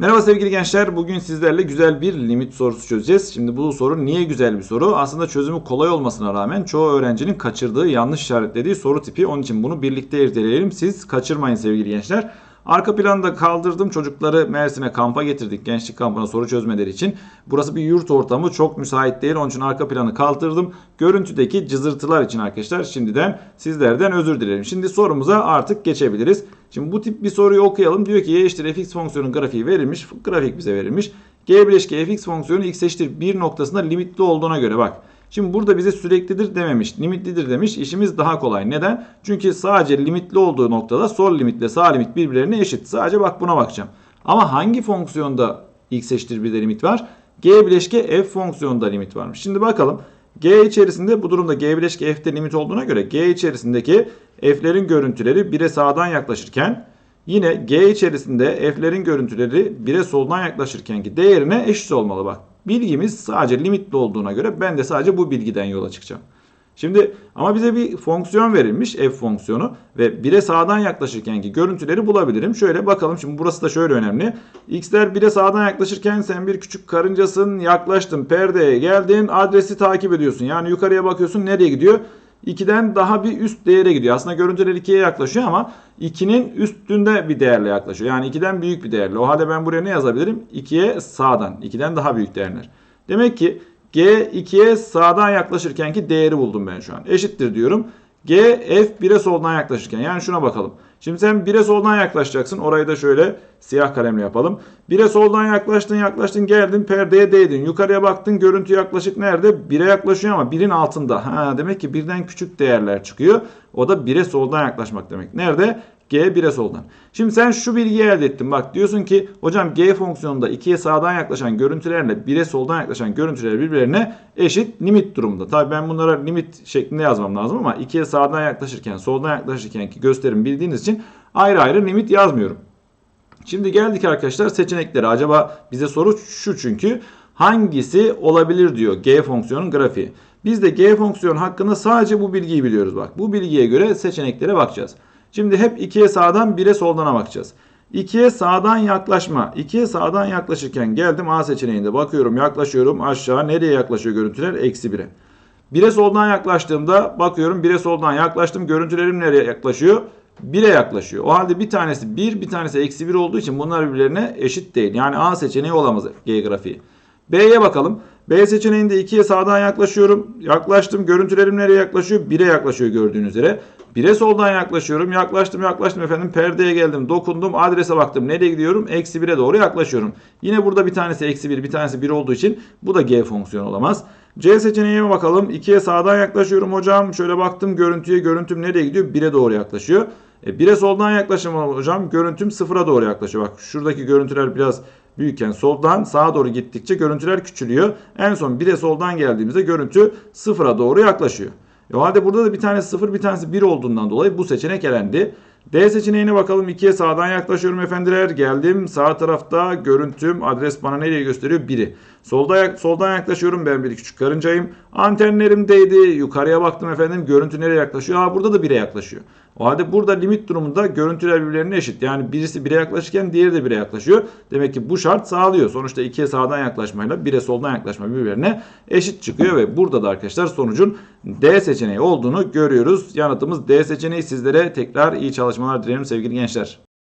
Merhaba sevgili gençler. Bugün sizlerle güzel bir limit sorusu çözeceğiz. Şimdi bu soru niye güzel bir soru? Aslında çözümü kolay olmasına rağmen çoğu öğrencinin kaçırdığı, yanlış işaretlediği soru tipi. Onun için bunu birlikte irdeleyelim. Siz kaçırmayın sevgili gençler. Arka planı da kaldırdım. Çocukları Mersin'e kampa getirdik. Gençlik kampına soru çözmeleri için. Burası bir yurt ortamı. Çok müsait değil. Onun için arka planı kaldırdım. Görüntüdeki cızırtılar için arkadaşlar şimdiden sizlerden özür dilerim. Şimdi sorumuza artık geçebiliriz. Şimdi bu tip bir soruyu okuyalım. Diyor ki y eşittir fx fonksiyonun grafiği verilmiş. Grafik bize verilmiş. g bileşke fx fonksiyonu x eşittir 1 noktasında limitli olduğuna göre bak. Şimdi burada bize süreklidir dememiş, limitlidir demiş. İşimiz daha kolay. Neden? Çünkü sadece limitli olduğu noktada sol limitle sağ limit birbirlerine eşit. Sadece bak buna bakacağım. Ama hangi fonksiyonda x eşittir 1'de limit var? g bileşke f fonksiyonunda limit varmış. Şimdi bakalım. G içerisinde bu durumda G bileşke F'de limit olduğuna göre G içerisindeki F'lerin görüntüleri 1'e sağdan yaklaşırken yine G içerisinde F'lerin görüntüleri 1'e soldan yaklaşırkenki değerine eşit olmalı bak. Bilgimiz sadece limitli olduğuna göre ben de sadece bu bilgiden yola çıkacağım. Şimdi ama bize bir fonksiyon verilmiş f fonksiyonu ve 1'e sağdan yaklaşırkenki görüntüleri bulabilirim. Şöyle bakalım şimdi burası da şöyle önemli. X'ler 1'e sağdan yaklaşırken sen bir küçük karıncasın yaklaştın perdeye geldin adresi takip ediyorsun. Yani yukarıya bakıyorsun nereye gidiyor? 2'den daha bir üst değere gidiyor. Aslında görüntüler 2'ye yaklaşıyor ama 2'nin üstünde bir değerle yaklaşıyor. Yani 2'den büyük bir değerle. O halde ben buraya ne yazabilirim? 2'ye sağdan. 2'den daha büyük değerler. Demek ki G 2'ye sağdan yaklaşırkenki değeri buldum ben şu an. Eşittir diyorum. G F 1'e soldan yaklaşırken. Yani şuna bakalım. Şimdi sen 1'e soldan yaklaşacaksın. Orayı da şöyle siyah kalemle yapalım. 1'e soldan yaklaştın yaklaştın geldin perdeye değdin. Yukarıya baktın görüntü yaklaşık nerede? 1'e yaklaşıyor ama 1'in altında. Ha, demek ki birden küçük değerler çıkıyor. O da 1'e soldan yaklaşmak demek. Nerede? G 1'e soldan. Şimdi sen şu bilgiyi elde ettin. Bak diyorsun ki hocam G fonksiyonunda 2'ye sağdan yaklaşan görüntülerle 1'e soldan yaklaşan görüntüler birbirlerine eşit limit durumunda. Tabii ben bunlara limit şeklinde yazmam lazım ama 2'ye sağdan yaklaşırken soldan yaklaşırken ki gösterim bildiğiniz için ayrı ayrı limit yazmıyorum. Şimdi geldik arkadaşlar seçeneklere. Acaba bize soru şu çünkü hangisi olabilir diyor G fonksiyonun grafiği. Biz de G fonksiyonu hakkında sadece bu bilgiyi biliyoruz bak. Bu bilgiye göre seçeneklere bakacağız. Şimdi hep 2'ye sağdan 1'e soldana bakacağız. 2'ye sağdan yaklaşma. 2'ye sağdan yaklaşırken geldim A seçeneğinde bakıyorum yaklaşıyorum aşağı nereye yaklaşıyor görüntüler? Eksi 1'e. 1'e soldan yaklaştığımda bakıyorum 1'e soldan yaklaştım görüntülerim nereye yaklaşıyor? 1'e yaklaşıyor. O halde bir tanesi 1 bir tanesi eksi 1 olduğu için bunlar birbirlerine eşit değil. Yani A seçeneği olamaz G grafiği. B'ye bakalım. B seçeneğinde 2'ye sağdan yaklaşıyorum. Yaklaştım. Görüntülerim nereye yaklaşıyor? 1'e yaklaşıyor gördüğünüz üzere. 1'e soldan yaklaşıyorum. Yaklaştım yaklaştım efendim. Perdeye geldim. Dokundum. Adrese baktım. Nereye gidiyorum? Eksi 1'e doğru yaklaşıyorum. Yine burada bir tanesi eksi 1 bir tanesi 1 olduğu için bu da G fonksiyonu olamaz. C seçeneğine bakalım. 2'ye sağdan yaklaşıyorum hocam. Şöyle baktım görüntüye. Görüntüm nereye gidiyor? 1'e doğru yaklaşıyor. E 1'e soldan yaklaşım hocam. Görüntüm 0'a doğru yaklaşıyor. Bak şuradaki görüntüler biraz büyükken soldan sağa doğru gittikçe görüntüler küçülüyor. En son 1'e soldan geldiğimizde görüntü 0'a doğru yaklaşıyor. E o halde burada da bir tanesi 0 bir tanesi 1 olduğundan dolayı bu seçenek elendi. D seçeneğine bakalım. 2'ye sağdan yaklaşıyorum efendiler. Geldim. Sağ tarafta görüntüm adres bana nereye gösteriyor? 1'i. Solda, soldan yaklaşıyorum. Ben bir küçük karıncayım. Antenlerimdeydi. Yukarıya baktım efendim. Görüntü nereye yaklaşıyor? Aa burada da 1'e yaklaşıyor. O halde burada limit durumunda görüntüler birbirlerine eşit. Yani birisi 1'e yaklaşırken diğeri de 1'e yaklaşıyor. Demek ki bu şart sağlıyor. Sonuçta 2'ye sağdan yaklaşmayla 1'e soldan yaklaşma birbirlerine eşit çıkıyor ve burada da arkadaşlar sonucun D seçeneği olduğunu görüyoruz. Yanıtımız D seçeneği. Sizlere tekrar iyi çalışmalar dilerim sevgili gençler.